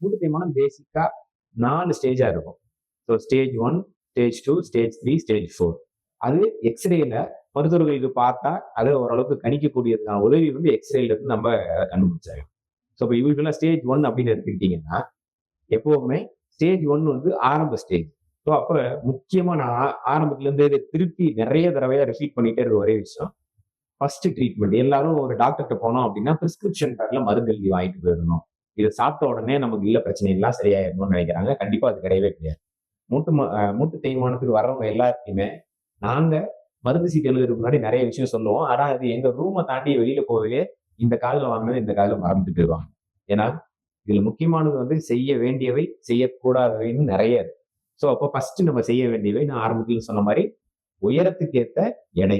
மூட்டு தேய்மானம் பேசிக்காக நாலு ஸ்டேஜாக இருக்கும். So stage one stage two stage three stage four அது எக்ஸ்ரேல மருத்துவர்களுக்கு பார்த்தா அதை ஓரளவுக்கு கணிக்கக்கூடியதுக்கான உதவி வந்து எக்ஸ்ரேல இருந்து நம்ம கண்டுபிடிச்சாங்க ஸோ இப்போ யூஸ்வலாக ஸ்டேஜ் ஒன் அப்படின்னு எடுத்துக்கிட்டிங்கன்னா எப்போவுமே ஸ்டேஜ் ஒன் வந்து ஆரம்ப ஸ்டேஜ் ஸோ அப்போ முக்கியமாக நான் ஆரம்பத்துலேருந்து இதை திருப்பி நிறைய தடவையாக ரிப்பீட் பண்ணிட்டே இருக்க ஒரே விஷயம். ஃபர்ஸ்ட் ட்ரீட்மெண்ட் எல்லாரும் ஒரு டாக்டர்கிட்ட போனோம் அப்படின்னா பிரிஸ்கிரிப்ஷன் பேரில் மருந்து எழுதி வாங்கிட்டு போயிடணும். இதை சாப்பிட்ட உடனே நமக்கு இல்லை பிரச்சனை எல்லாம் சரியாயிடணும்னு நினைக்கிறாங்க. கண்டிப்பாக அது கிடையவே கிடையாது. மூட்டு மூட்டு தேய்மானத்துக்கு வர்றவங்க எல்லாருக்குமே நாங்கள் மருந்து சீட்டு எழுதுறதுக்கு முன்னாடி நிறைய விஷயம் சொல்லுவோம். ஆனால் அது எங்கள் ரூமை தாண்டி வெளியில் போகவே இந்த காலில் வாங்கினது இந்த காலில் மறந்துட்டு போயிடுவாங்க. ஏன்னா இதில் முக்கியமானது வந்து செய்ய வேண்டியவை செய்யக்கூடாதவைன்னு நிறைய இருக்கு. ஸோ அப்போ ஃபர்ஸ்ட் நம்ம செய்ய வேண்டியவை நான் ஆரம்பத்தில் சொன்ன மாதிரி உயரத்துக்கு ஏற்ற எடை.